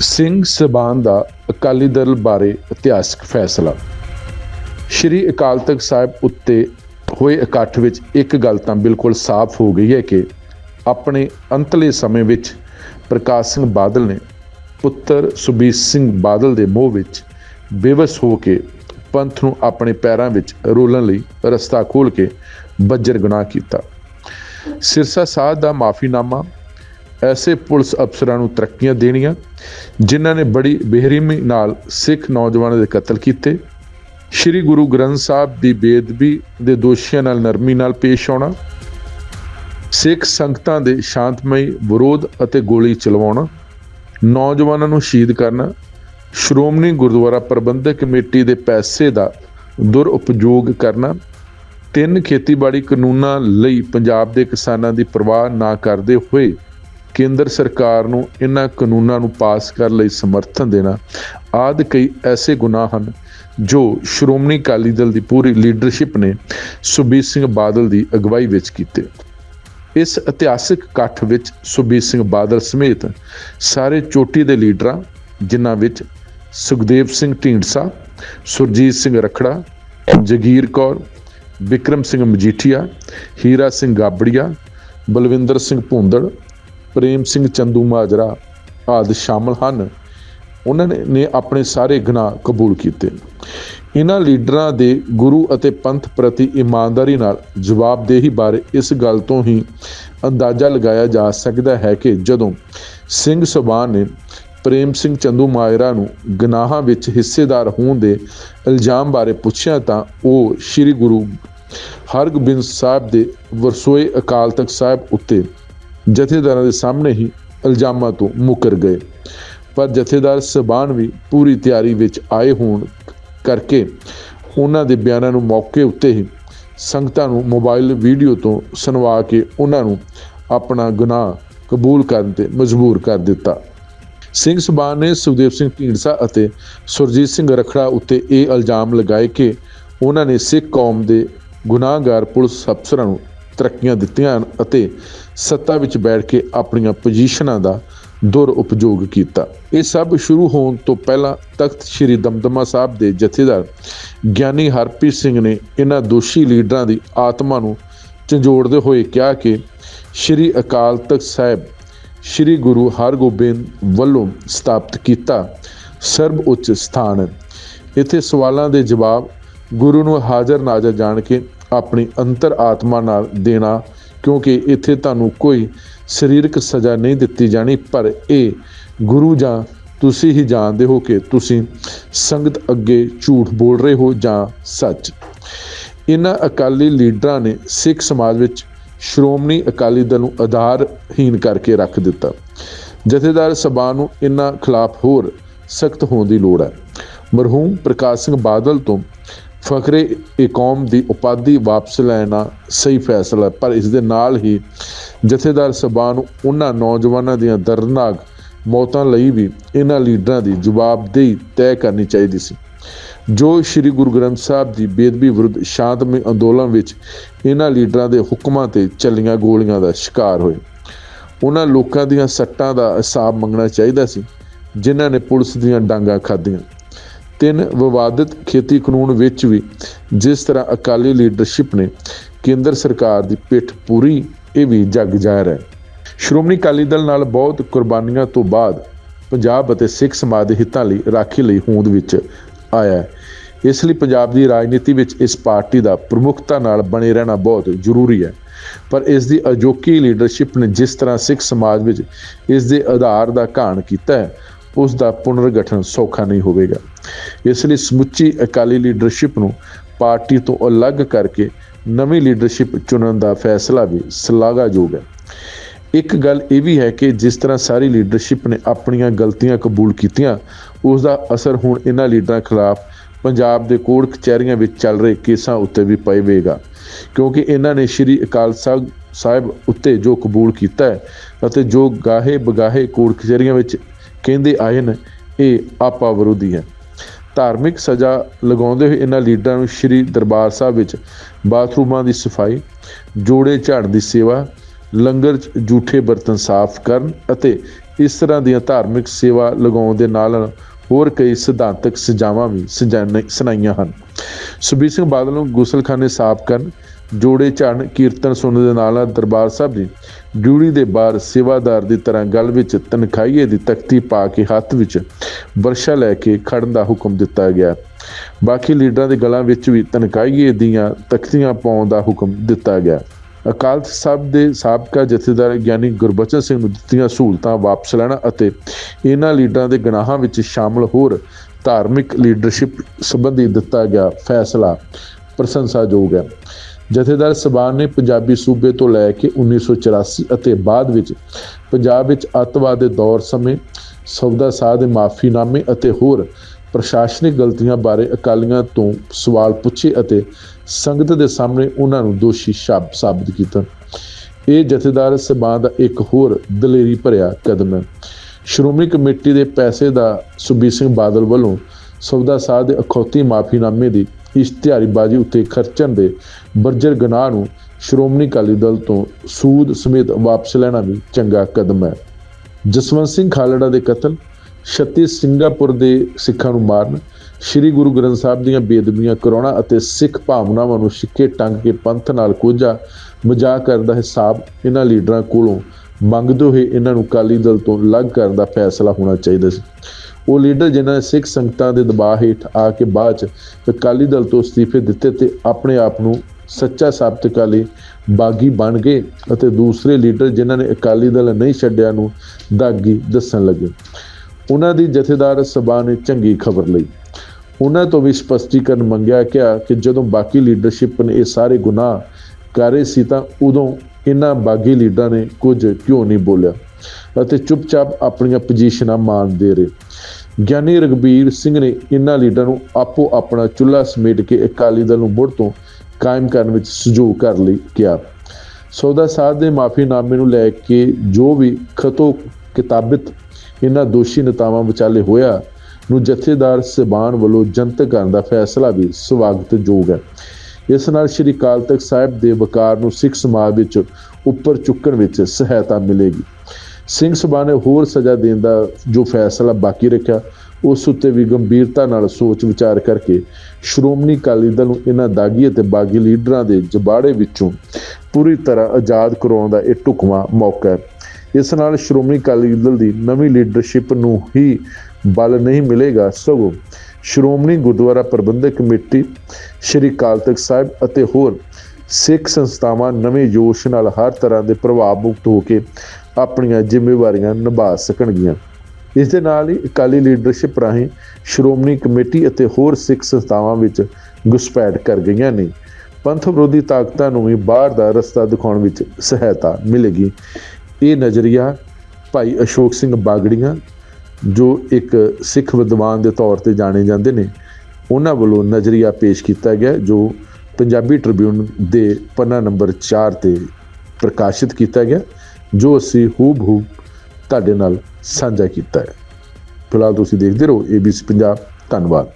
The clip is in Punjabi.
ਸਿੰਘ ਸਬਾਨ ਦਾ ਅਕਾਲੀ ਦਲ ਬਾਰੇ ਇਤਿਹਾਸਕ ਫੈਸਲਾ। ਸ਼੍ਰੀ ਅਕਾਲ ਤਖਤ ਸਾਹਿਬ ਉੱਤੇ ਹੋਏ ਇਕੱਠ ਵਿੱਚ ਇੱਕ ਗੱਲ ਤਾਂ ਬਿਲਕੁਲ ਸਾਫ਼ ਹੋ ਗਈ ਹੈ ਕਿ ਆਪਣੇ ਅੰਤਲੇ ਸਮੇਂ ਵਿੱਚ ਪ੍ਰਕਾਸ਼ ਸਿੰਘ ਬਾਦਲ ਨੇ ਪੁੱਤਰ ਸੁਬੀਰ ਸਿੰਘ ਬਾਦਲ ਦੇ ਮੋਹ ਵਿੱਚ ਬੇਵਸ ਹੋ ਕੇ ਪੰਥ ਨੂੰ ਆਪਣੇ ਪੈਰਾਂ ਵਿੱਚ ਰੋਲਣ ਲਈ ਰਸਤਾ ਖੋਲ ਕੇ ਬੱਜਰ ਗੁਨਾਹ ਕੀਤਾ। ਸਿਰਸਾ ਸਾਧ ਦਾ ਮਾਫੀਨਾਮਾ ਐਸੇ ਪੁਲਿਸ ਅਫਸਰਾਂ ਨੂੰ ਤਰੱਕੀਆਂ ਦੇਣੀਆਂ, ਜਿਨ੍ਹਾਂ ਨੇ ਬੜੀ ਬੇਰਹਿਮੀ ਨਾਲ ਸਿੱਖ ਨੌਜਵਾਨਾਂ ਦੇ ਕਤਲ ਕੀਤੇ। ਸ੍ਰੀ ਗੁਰੂ ਗ੍ਰੰਥ ਸਾਹਿਬ ਦੀ ਬੇਦਬੀ ਦੇ ਦੋਸ਼ੀਆਂ ਨਾਲ ਨਰਮੀ ਨਾਲ ਪੇਸ਼ ਆਉਣਾ, ਸਿੱਖ ਸੰਗਤਾਂ ਦੇ ਸ਼ਾਂਤਮਈ ਵਿਰੋਧ ਅਤੇ ਗੋਲੀ ਚਲਵਾਉਣਾ ਨੌਜਵਾਨਾਂ ਨੂੰ ਸ਼ਹੀਦ ਕਰਨਾ, ਸ਼੍ਰੋਮਣੀ ਗੁਰਦੁਆਰਾ ਪ੍ਰਬੰਧਕ ਕਮੇਟੀ ਦੇ ਪੈਸੇ ਦਾ ਦੁਰਉਪਯੋਗ ਕਰਨਾ, ਤਿੰਨ ਖੇਤੀਬਾੜੀ ਕਾਨੂੰਨਾਂ ਲਈ ਪੰਜਾਬ ਦੇ ਕਿਸਾਨਾਂ ਦੀ ਪਰਵਾਹ ਨਾ ਕਰਦੇ ਹੋਏ ਕੇਂਦਰ ਸਰਕਾਰ ਨੂੰ ਇਹਨਾਂ ਕਾਨੂੰਨਾਂ ਨੂੰ ਪਾਸ ਕਰਨ ਲਈ ਸਮਰਥਨ ਦੇਣਾ, ਆਦ ਕਈ ਐਸੇ ਗੁਨਾਹ ਹਨ, ਜੋ ਸ਼੍ਰੋਮਣੀ ਅਕਾਲੀ ਦਲ ਦੀ ਪੂਰੀ ਲੀਡਰਸ਼ਿਪ ਨੇ ਸੁਬੀਰ ਸਿੰਘ ਬਾਦਲ ਦੀ ਅਗਵਾਈ ਵਿੱਚ ਕੀਤੇ। ਇਸ ਇਤਿਹਾਸਕ ਇਕੱਠ ਵਿੱਚ ਸੁਬੀਰ ਸਿੰਘ ਬਾਦਲ ਸਮੇਤ ਸਾਰੇ ਚੋਟੀ ਦੇ ਲੀਡਰਾਂ, ਜਿਨ੍ਹਾਂ ਵਿੱਚ ਸੁਖਦੇਵ ਸਿੰਘ ਢੀਂਡਸਾ, ਸੁਰਜੀਤ ਸਿੰਘ ਰਖੜਾ, ਜਗੀਰ ਕੌਰ, ਵਿਕਰਮ ਸਿੰਘ ਮਜੀਠੀਆ, ਹੀਰਾ ਸਿੰਘ ਗਾਬੜੀਆ, ਬਲਵਿੰਦਰ ਸਿੰਘ ਭੁੰਦੜ ਪ੍ਰੇਮ ਸਿੰਘ ਚੰਦੂ ਮਾਜਰਾ ਆਦਿ ਸ਼ਾਮਲ ਹਨ। ਉਹਨਾਂ ਨੇ ਆਪਣੇ ਸਾਰੇ ਗੁਨਾਹ ਕਬੂਲ ਕੀਤੇ। ਇਹਨਾਂ ਲੀਡਰਾਂ ਦੇ ਗੁਰੂ ਅਤੇ ਪੰਥ ਪ੍ਰਤੀ ਇਮਾਨਦਾਰੀ ਨਾਲ ਜਵਾਬਦੇਹੀ ਬਾਰੇ ਇਸ ਗੱਲ ਤੋਂ ਹੀ ਅੰਦਾਜ਼ਾ ਲਗਾਇਆ ਜਾ ਸਕਦਾ ਹੈ ਕਿ ਜਦੋਂ ਸਿੰਘ ਸਭਾ ਨੇ ਪ੍ਰੇਮ ਸਿੰਘ ਚੰਦੂ ਮਾਜਰਾ ਨੂੰ ਗਨਾਹਾਂ ਵਿੱਚ ਹਿੱਸੇਦਾਰ ਹੋਣ ਦੇ ਇਲਜ਼ਾਮ ਬਾਰੇ ਪੁੱਛਿਆ ਤਾਂ ਉਹ ਸ੍ਰੀ ਗੁਰੂ ਹਰਗੋਬਿੰਦ ਸਾਹਿਬ ਦੇ ਵਰਸੋਏ ਅਕਾਲ ਤਖਤ ਸਾਹਿਬ ਉੱਤੇ ਜਥੇਦਾਰਾਂ ਦੇ ਸਾਹਮਣੇ ਹੀ ਇਲਜ਼ਾਮਾਂ ਤੋਂ ਮੁਕਰ ਗਏ। ਪਰ ਜਥੇਦਾਰ ਸਬਾਨ ਵੀ ਪੂਰੀ ਤਿਆਰੀ ਵਿੱਚ ਆਏ ਹੋਣ ਕਰਕੇ ਉਹਨਾਂ ਦੇ ਬਿਆਨਾਂ ਨੂੰ ਮੌਕੇ ਉੱਤੇ ਹੀ ਸੰਗਤਾਂ ਨੂੰ ਮੋਬਾਈਲ ਵੀਡੀਓ ਤੋਂ ਸੁਣਵਾ ਕੇ ਉਹਨਾਂ ਨੂੰ ਆਪਣਾ ਗੁਨਾਹ ਕਬੂਲ ਕਰਨ ਤੇ ਮਜਬੂਰ ਕਰ ਦਿੱਤਾ। ਸਿੰਘ ਸਬਾਨ ਨੇ ਸੁਖਦੇਵ ਸਿੰਘ ਢੀਂਡਸਾ ਅਤੇ ਸੁਰਜੀਤ ਸਿੰਘ ਰਖੜਾ ਉੱਤੇ ਇਹ ਇਲਜ਼ਾਮ ਲਗਾਏ ਕਿ ਉਹਨਾਂ ਨੇ ਸਿੱਖ ਕੌਮ ਦੇ ਗੁਨਾਹਗਾਰ ਪੁਲਿਸ ਅਫਸਰਾਂ ਨੂੰ ਤਰੱਕੀਆਂ ਦਿੱਤੀਆਂ ਹਨ ਅਤੇ ਸੱਤਾ ਵਿੱਚ ਬੈਠ ਕੇ ਆਪਣੀਆਂ ਪੋਜੀਸ਼ਨਾਂ ਦਾ ਦੁਰ ਉਪਯੋਗ ਕੀਤਾ। ਇਹ ਸਭ ਸ਼ੁਰੂ ਹੋਣ ਤੋਂ ਪਹਿਲਾਂ ਤਖਤ ਸ੍ਰੀ ਦਮਦਮਾ ਸਾਹਿਬ ਦੇ ਜਥੇਦਾਰ ਗਿਆਨੀ ਹਰਪ੍ਰੀਤ ਸਿੰਘ ਨੇ ਇਹਨਾਂ ਦੋਸ਼ੀ ਲੀਡਰਾਂ ਦੀ ਆਤਮਾ ਨੂੰ ਝੰਜੋੜਦੇ ਹੋਏ ਕਿਹਾ ਕਿ ਸ੍ਰੀ ਅਕਾਲ ਤਖਤ ਸਾਹਿਬ ਸ੍ਰੀ ਗੁਰੂ ਹਰਗੋਬਿੰਦ ਵੱਲੋਂ ਸਥਾਪਿਤ ਕੀਤਾ ਸਰਬ ਉੱਚ ਸਥਾਨ ਹੈ। ਇੱਥੇ ਸਵਾਲਾਂ ਦੇ ਜਵਾਬ ਗੁਰੂ ਨੂੰ ਹਾਜ਼ਰ ਨਾਜ਼ਰ ਜਾਣ ਕੇ ਆਪਣੀ ਅੰਤਰ ਆਤਮਾ ਨਾਲ ਦੇਣਾ, ਕਿਉਂਕਿ ਇੱਥੇ ਤੁਹਾਨੂੰ ਕੋਈ ਸਰੀਰਕ ਸਜ਼ਾ ਨਹੀਂ ਦਿੱਤੀ ਜਾਣੀ, ਪਰ ਇਹ ਗੁਰੂ ਜਾਂ ਤੁਸੀਂ ਹੀ ਜਾਣਦੇ ਹੋ ਕਿ ਤੁਸੀਂ ਸੰਗਤ ਅੱਗੇ ਝੂਠ ਬੋਲ ਰਹੇ ਹੋ ਜਾਂ ਸੱਚ। ਇਹਨਾਂ ਅਕਾਲੀ ਲੀਡਰਾਂ ਨੇ ਸਿੱਖ ਸਮਾਜ ਵਿੱਚ ਸ਼੍ਰੋਮਣੀ ਅਕਾਲੀ ਦਲ ਨੂੰ ਆਧਾਰਹੀਣ ਕਰਕੇ ਰੱਖ ਦਿੱਤਾ। ਜਥੇਦਾਰ ਸਭਾ ਨੂੰ ਇਹਨਾਂ ਖਿਲਾਫ ਹੋਰ ਸਖਤ ਹੋਣ ਦੀ ਲੋੜ ਹੈ। ਮਰਹੂਮ ਪ੍ਰਕਾਸ਼ ਸਿੰਘ ਬਾਦਲ ਤੋਂ ਫਖਰੇ ਏ ਕੌਮ ਦੀ ਉਪਾਧੀ ਵਾਪਸ ਲੈਣਾ ਸਹੀ ਫੈਸਲਾ ਪਰ ਇਸ ਦੇ ਨਾਲ ਹੀ ਜਥੇਦਾਰ ਸਭਾ ਨੂੰ ਉਹਨਾਂ ਨੌਜਵਾਨਾਂ ਦੀਆਂ ਦਰਦਨਾਕ ਮੌਤਾਂ ਲਈ ਵੀ ਇਹਨਾਂ ਲੀਡਰਾਂ ਦੀ ਜਵਾਬਦੇਹੀ ਤੈਅ ਕਰਨੀ ਚਾਹੀਦੀ ਸੀ। ਜੋ ਸ੍ਰੀ ਗੁਰੂ ਗ੍ਰੰਥ ਸਾਹਿਬ ਦੀ ਬੇਦਬੀ ਵਿਰੁੱਧ ਸ਼ਾਂਤਮਈ ਅੰਦੋਲਨ ਵਿੱਚ ਇਹਨਾਂ ਲੀਡਰਾਂ ਦੇ ਹੁਕਮਾਂ ਤੇ ਚੱਲੀਆਂ ਗੋਲੀਆਂ ਦਾ ਸ਼ਿਕਾਰ ਹੋਏ, ਉਹਨਾਂ ਲੋਕਾਂ ਦੀਆਂ ਸੱਟਾਂ ਦਾ ਹਿਸਾਬ ਮੰਗਣਾ ਚਾਹੀਦਾ ਸੀ, ਜਿਨ੍ਹਾਂ ਨੇ ਪੁਲਿਸ ਦੀਆਂ ਡਾਂਗਾਂ ਖਾਧੀਆਂ। ਤਿੰਨ ਵਿਵਾਦਿਤ ਖੇਤੀ ਕਾਨੂੰਨ ਵਿੱਚ ਵੀ ਜਿਸ ਤਰ੍ਹਾਂ ਅਕਾਲੀ ਲੀਡਰਸ਼ਿਪ ਨੇ ਕੇਂਦਰ ਸਰਕਾਰ ਦੀ ਪਿੱਠ ਪੂਰੀ, ਇਹ ਵੀ ਜਗ ਜ਼ਾਹਿਰ ਹੈ। ਸ਼੍ਰੋਮਣੀ ਅਕਾਲੀ ਦਲ ਨਾਲ ਬਹੁਤ ਕੁਰਬਾਨੀਆਂ ਤੋਂ ਬਾਅਦ ਪੰਜਾਬ ਅਤੇ ਸਿੱਖ ਸਮਾਜ ਦੇ ਹਿੱਤਾਂ ਲਈ ਰਾਖੀ ਲਈ ਹੋਂਦ ਵਿੱਚ ਆਇਆ ਹੈ। ਇਸ ਲਈ ਪੰਜਾਬ ਦੀ ਰਾਜਨੀਤੀ ਵਿੱਚ ਇਸ ਪਾਰਟੀ ਦਾ ਪ੍ਰਮੁੱਖਤਾ ਨਾਲ ਬਣੇ ਰਹਿਣਾ ਬਹੁਤ ਜ਼ਰੂਰੀ ਹੈ। ਪਰ ਇਸ ਦੀ ਅਜੋਕੀ ਲੀਡਰਸ਼ਿਪ ਨੇ ਜਿਸ ਤਰ੍ਹਾਂ ਸਿੱਖ ਸਮਾਜ ਵਿੱਚ ਇਸ ਦੇ ਆਧਾਰ ਦਾ ਘਾਣ ਕੀਤਾ ਹੈ ਉਸ ਦਾ ਪੁਨਰਗਠਨ ਸੌਖਾ ਨਹੀਂ ਹੋਵੇਗਾ। ਇਸ ਲਈ ਸਮੁੱਚੀ ਅਕਾਲੀ ਲੀਡਰਸ਼ਿਪ ਨੂੰ ਪਾਰਟੀ ਤੋਂ ਅਲੱਗ ਕਰਕੇ ਨਵੀਂ ਲੀਡਰਸ਼ਿਪ ਚੁਣਨ ਦਾ ਫੈਸਲਾ ਵੀ ਸ਼ਲਾਘਾਯੋਗ ਹੈ। ਇੱਕ ਗੱਲ ਇਹ ਵੀ ਹੈ ਕਿ ਜਿਸ ਤਰ੍ਹਾਂ ਸਾਰੀ ਲੀਡਰਸ਼ਿਪ ਨੇ ਆਪਣੀਆਂ ਗਲਤੀਆਂ ਕਬੂਲ ਕੀਤੀਆਂ ਉਸ ਦਾ ਅਸਰ ਹੁਣ ਇਹਨਾਂ ਲੀਡਰਾਂ ਖਿਲਾਫ ਪੰਜਾਬ ਦੇ ਕੋਰਟ ਕਚਹਿਰੀਆਂ ਵਿੱਚ ਚੱਲ ਰਹੇ ਕੇਸਾਂ ਉੱਤੇ ਵੀ ਪਵੇਗਾ। ਕਿਉਂਕਿ ਇਹਨਾਂ ਨੇ ਸ਼੍ਰੀ ਅਕਾਲ ਸਾਹਿਬ ਸਾਹਿਬ ਉੱਤੇ ਜੋ ਕਬੂਲ ਕੀਤਾ ਹੈ ਅਤੇ ਜੋ ਗਾਹੇ ਬਗਾਹੇ ਕੋਰਟ ਕਚਹਿਰੀਆਂ ਵਿੱਚ ਕਹਿੰਦੇ ਆਏ ਨੇ, ਇਹ ਆਪਾ ਵਿਰੋਧੀ ਹੈ। ਧਾਰਮਿਕ ਸਜ਼ਾ ਲਗਾਉਂਦੇ ਹੋਏ ਇਹਨਾਂ ਲੀਡਰਾਂ ਨੂੰ ਸ਼੍ਰੀ ਦਰਬਾਰ ਸਾਹਿਬ ਵਿੱਚ ਬਾਥਰੂਮਾਂ ਦੀ ਸਫ਼ਾਈ, ਜੋੜੇ ਝਾੜ ਦੀ ਸੇਵਾ, ਲੰਗਰ 'ਚ ਜੂਠੇ ਬਰਤਨ ਸਾਫ਼ ਕਰਨ ਅਤੇ ਇਸ ਤਰ੍ਹਾਂ ਦੀਆਂ ਧਾਰਮਿਕ ਸੇਵਾ ਲਗਾਉਣ ਦੇ ਨਾਲ ਨਾਲ ਹੋਰ ਕਈ ਸਿਧਾਂਤਕ ਸਜ਼ਾਵਾਂ ਵੀ ਸਜਾਨ- ਸੁਣਾਈਆਂ ਹਨ। ਸੁਖਬੀਰ ਸਿੰਘ ਬਾਦਲ ਨੂੰ ਗੁਸਲਖਾਨੇ ਸਾਫ਼ ਕਰਨ, ਜੋੜੇ ਝਾੜਨ, ਕੀਰਤਨ ਸੁਣਨ ਦੇ ਨਾਲ ਨਾਲ ਦਰਬਾਰ ਸਾਹਿਬ ਦੀ ਡਿਊਟੀ ਦੇ ਬਾਹਰ ਸੇਵਾਦਾਰ ਦੀ ਤਰ੍ਹਾਂ ਗਲ ਵਿੱਚ ਤਨਖਾਹੀਏ ਦੀ ਤਖਤੀ ਪਾ ਕੇ ਹੱਥ ਵਿੱਚ ਵਰਸ਼ਾ ਲੈ ਕੇ ਖੜਨ ਦਾ ਹੁਕਮ ਦਿੱਤਾ ਗਿਆ। ਬਾਕੀ ਲੀਡਰਾਂ ਦੇ ਗਲਾਂ ਵਿੱਚ ਵੀ ਤਨਖਾਹੀਏ ਦੀਆਂ ਤਖਤੀਆਂ ਪਾਉਣ ਦਾ ਹੁਕਮ ਦਿੱਤਾ ਗਿਆ। ਅਕਾਲ ਸਾਹਿਬ ਦੇ ਸਾਬਕਾ ਜਥੇਦਾਰ ਗਿਆਨੀ ਗੁਰਬਚਨ ਸਿੰਘ ਨੂੰ ਦਿੱਤੀਆਂ ਸਹੂਲਤਾਂ ਵਾਪਸ ਲੈਣਾ ਅਤੇ ਇਹਨਾਂ ਲੀਡਰਾਂ ਦੇ ਗੁਨਾਹਾਂ ਵਿੱਚ ਸ਼ਾਮਲ ਹੋਰ ਧਾਰਮਿਕ ਲੀਡਰਸ਼ਿਪ ਸੰਬੰਧੀ ਦਿੱਤਾ ਗਿਆ ਫੈਸਲਾ ਪ੍ਰਸ਼ੰਸਾਯੋਗ ਹੈ। ਜਥੇਦਾਰ ਸਬਾਨ ਨੇ ਪੰਜਾਬੀ ਸੂਬੇ ਤੋਂ ਲੈ ਕੇ 1984 ਅਤੇ ਬਾਅਦ ਵਿੱਚ ਪੰਜਾਬ ਵਿੱਚ ਅੱਤਵਾਦ ਦੇ ਦੌਰ ਸਮੇਂ ਸੌਦਾ ਸਾਧ ਦੇ ਮਾਫੀਨਾਮੇ ਅਤੇ ਹੋਰ ਪ੍ਰਸ਼ਾਸਨਿਕ ਗਲਤੀਆਂ ਬਾਰੇ ਅਕਾਲੀਆਂ ਤੋਂ ਸਵਾਲ ਪੁੱਛੇ ਅਤੇ ਸੰਗਤ ਦੇ ਸਾਹਮਣੇ ਉਹਨਾਂ ਨੂੰ ਦੋਸ਼ੀ ਸ਼ਾਬ ਸਾਬਤ ਕੀਤਾ। ਇਹ ਜਥੇਦਾਰ ਸਬਾਨ ਦਾ ਇੱਕ ਹੋਰ ਦਲੇਰੀ ਭਰਿਆ ਕਦਮ ਹੈ। ਸ਼੍ਰੋਮਣੀ ਕਮੇਟੀ ਦੇ ਪੈਸੇ ਦਾ ਸੁਖਬੀਰ ਸਿੰਘ ਬਾਦਲ ਵੱਲੋਂ ਸੌਦਾ ਸਾਧ ਦੇ ਅਖੌਤੀ ਮਾਫੀਨਾਮੇ ਦੀ ਇਸ਼ਤਿਹਾਰੀਬਾਜ਼ੀ ਉੱਤੇ ਖਰਚਣ ਦੇ ਬਰਜਰ ਗੁਨਾਹ ਨੂੰ ਸ਼੍ਰੋਮਣੀ ਅਕਾਲੀ ਦਲ ਤੋਂ ਸੂਦ ਸਮੇਤ ਵਾਪਸ ਲੈਣਾ ਵੀ ਚੰਗਾ ਕਦਮ ਹੈ। ਜਸਵੰਤ ਸਿੰਘ ਖਾਲੜਾ ਦੇ ਕਤਲ, ਛੱਤੀ ਸਿੰਗਾਪੁਰ ਦੇ ਸਿੱਖਾਂ ਨੂੰ ਮਾਰਨ, ਸ੍ਰੀ ਗੁਰੂ ਗ੍ਰੰਥ ਸਾਹਿਬ ਦੀਆਂ ਬੇਦਬੀਆਂ ਕਰਾਉਣਾ ਅਤੇ ਸਿੱਖ ਭਾਵਨਾਵਾਂ ਨੂੰ ਸਿੱਕੇ ਟੰਗ ਕੇ ਪੰਥ ਨਾਲ ਕੋਝਾ ਮਜ਼ਾਕ ਕਰਨ ਦਾ ਹਿਸਾਬ ਇਹਨਾਂ ਲੀਡਰਾਂ ਕੋਲੋਂ ਮੰਗਦੇ ਹੋਏ ਇਹਨਾਂ ਨੂੰ ਅਕਾਲੀ ਦਲ ਤੋਂ ਅਲੱਗ ਕਰਨ ਦਾ ਫੈਸਲਾ ਹੋਣਾ ਚਾਹੀਦਾ ਸੀ। ਉਹ ਲੀਡਰ ਜਿਨ੍ਹਾਂ ਨੇ ਸਿੱਖ ਸੰਗਤਾਂ ਦੇ ਦਬਾਅ ਹੇਠ ਆ ਕੇ ਬਾਅਦ ਚ ਅਕਾਲੀ ਦਲ ਤੋਂ ਅਸਤੀਫੇ ਦਿੱਤੇ ਤੇ ਆਪਣੇ ਆਪ ਨੂੰ ਸੱਚਾ ਸਾਬਤ ਅਕਾਲੀ ਬਾਗੀ ਬਣ ਗਏ ਅਤੇ ਦੂਸਰੇ ਲੀਡਰ ਜਿਨ੍ਹਾਂ ਨੇ ਅਕਾਲੀ ਦਲ ਨਹੀਂ ਛੱਡਿਆ ਨੂੰ ਦਾਗੀ ਦੱਸਣ ਲੱਗੇ। ਉਹਨਾਂ ਦੀ ਜਥੇਦਾਰ ਸਭਾ ਨੇ ਚੰਗੀ ਖਬਰ ਲਈ। ਉਹਨਾਂ ਤੋਂ ਵੀ ਸਪਸ਼ਟੀਕਰਨ ਮੰਗਿਆ ਕਿਹਾ ਕਿ ਜਦੋਂ ਬਾਕੀ ਲੀਡਰਸ਼ਿਪ ਨੇ ਇਹ ਸਾਰੇ ਗੁਨਾਹ ਕਰੇ ਸੀ ਤਾਂ ਉਦੋਂ ਇਹਨਾਂ ਬਾਗੀ ਲੀਡਰਾਂ ਨੇ ਕੁਝ ਕਿਉਂ ਨਹੀਂ ਬੋਲਿਆ ਅਤੇ ਚੁੱਪਚਾਪ ਆਪਣੀਆਂ ਪੋਜੀਸ਼ਨਾਂ ਮਾਨਦੇ ਰਹੇ। ਗਿਆਨੀ ਰਗਬੀਰ ਸਿੰਘ ਨੇ ਇਹਨਾਂ ਲੀਡਰਾਂ ਨੂੰ ਆਪੋ ਆਪਣਾ ਚੁੱਲ੍ਹਾ ਸਮੇਟ ਕੇ ਅਕਾਲੀ ਦਲ ਨੂੰ ਮੁੜ ਤੋਂ ਕਾਇਮ ਕਰਨ ਵਿੱਚ ਸਹਿਯੋਗ ਕਰ ਲਈ ਕਿਹਾ। ਸੌਦਾ ਸਾਧ ਦੇ ਮਾਫੀਨਾਮੇ ਨੂੰ ਲੈ ਕੇ ਜੋ ਵੀ ਖਤੋ ਕਿਤਾਬਿਤ ਇਹਨਾਂ ਦੋਸ਼ੀ ਨੇਤਾਵਾਂ ਵਿਚਾਲੇ ਹੋਇਆ ਨੂੰ ਜਥੇਦਾਰ ਸਿਬਾਨ ਵੱਲੋਂ ਜਨਤਕ ਕਰਨ ਦਾ ਫੈਸਲਾ ਵੀ ਸਵਾਗਤਯੋਗ ਹੈ। ਇਸ ਨਾਲ ਸ਼੍ਰੀ ਅਕਾਲ ਤਖਤ ਸਾਹਿਬ ਦੇ ਵਕਾਰ ਨੂੰ ਸਿੱਖ ਸਮਾਜ ਵਿੱਚ ਉੱਪਰ ਚੁੱਕਣ ਵਿੱਚ ਸਹਾਇਤਾ ਮਿਲੇਗੀ। ਸਿੰਘ ਸਭਾ ਨੇ ਹੋਰ ਸਜ਼ਾ ਦੇਣ ਦਾ ਜੋ ਫੈਸਲਾ ਬਾਕੀ ਰੱਖਿਆ, ਉਸ ਉੱਤੇ ਵੀ ਗੰਭੀਰਤਾ ਨਾਲ ਸੋਚ ਵਿਚਾਰ ਕਰਕੇ ਸ਼੍ਰੋਮਣੀ ਅਕਾਲੀ ਦਲ ਨੂੰ ਇਹਨਾਂ ਦਾਗੀ ਅਤੇ ਬਾਗੀ ਲੀਡਰਾਂ ਦੇ ਜਬਾੜੇ ਵਿੱਚੋਂ ਪੂਰੀ ਤਰ੍ਹਾਂ ਆਜ਼ਾਦ ਕਰਾਉਣ ਦਾ ਇਹ ਢੁਕਵਾਂ ਮੌਕਾ ਹੈ। ਇਸ ਨਾਲ ਸ਼੍ਰੋਮਣੀ ਅਕਾਲੀ ਦਲ ਦੀ ਨਵੀਂ ਲੀਡਰਸ਼ਿਪ ਨੂੰ ਹੀ ਬਲ ਨਹੀਂ ਮਿਲੇਗਾ ਸਗੋਂ ਸ਼੍ਰੋਮਣੀ ਗੁਰਦੁਆਰਾ ਪ੍ਰਬੰਧਕ ਕਮੇਟੀ, ਸ਼੍ਰੀ ਅਕਾਲ ਤਖਤ ਸਾਹਿਬ ਅਤੇ ਹੋਰ ਸਿੱਖ ਸੰਸਥਾਵਾਂ ਨਵੇਂ ਜੋਸ਼ ਨਾਲ ਹਰ ਤਰ੍ਹਾਂ ਦੇ ਪ੍ਰਭਾਵ ਮੁਕਤ ਹੋ ਕੇ ਆਪਣੀਆਂ ਜ਼ਿੰਮੇਵਾਰੀਆਂ ਨਿਭਾ ਸਕਣਗੀਆਂ। ਇਸ ਦੇ ਨਾਲ ਹੀ ਅਕਾਲੀ ਲੀਡਰਸ਼ਿਪ ਰਾਹੀਂ ਸ਼੍ਰੋਮਣੀ ਕਮੇਟੀ ਅਤੇ ਹੋਰ ਸਿੱਖ ਸੰਸਥਾਵਾਂ ਵਿੱਚ ਘੁਸਪੈਠ ਕਰ ਗਈਆਂ ਨੇ। ਪੰਥ ਵਿਰੋਧੀ ਤਾਕਤਾਂ ਨੂੰ ਵੀ ਬਾਹਰ ਦਾ ਰਸਤਾ ਦਿਖਾਉਣ ਵਿੱਚ ਸਹਾਇਤਾ ਮਿਲੇਗੀ। ਇਹ ਨਜ਼ਰੀਆ ਭਾਈ ਅਸ਼ੋਕ ਸਿੰਘ ਬਾਗੜੀਆਂ ਜੋ ਇੱਕ ਸਿੱਖ ਵਿਦਵਾਨ ਦੇ ਤੌਰ ਤੇ ਜਾਣੇ ਜਾਂਦੇ ਨੇ, ਉਹਨਾਂ ਵੱਲੋਂ ਨਜ਼ਰੀਆ ਪੇਸ਼ ਕੀਤਾ ਗਿਆ, ਜੋ ਪੰਜਾਬੀ ਟ੍ਰਿਬਿਊਨ ਦੇ ਪੰਨਾ ਨੰਬਰ 4 ਤੇ ਪ੍ਰਕਾਸ਼ਿਤ ਕੀਤਾ ਗਿਆ, ਜੋ ਅਸੀਂ ਹੂਬ ਹੂਬ ਤੁਹਾਡੇ ਨਾਲ ਸਾਂਝਾ ਕੀਤਾ ਹੈ। ਫਿਲਹਾਲ ਤੁਸੀਂ ਦੇਖਦੇ ਰਹੋ ABC ਪੰਜਾਬ ਧੰਨਵਾਦ।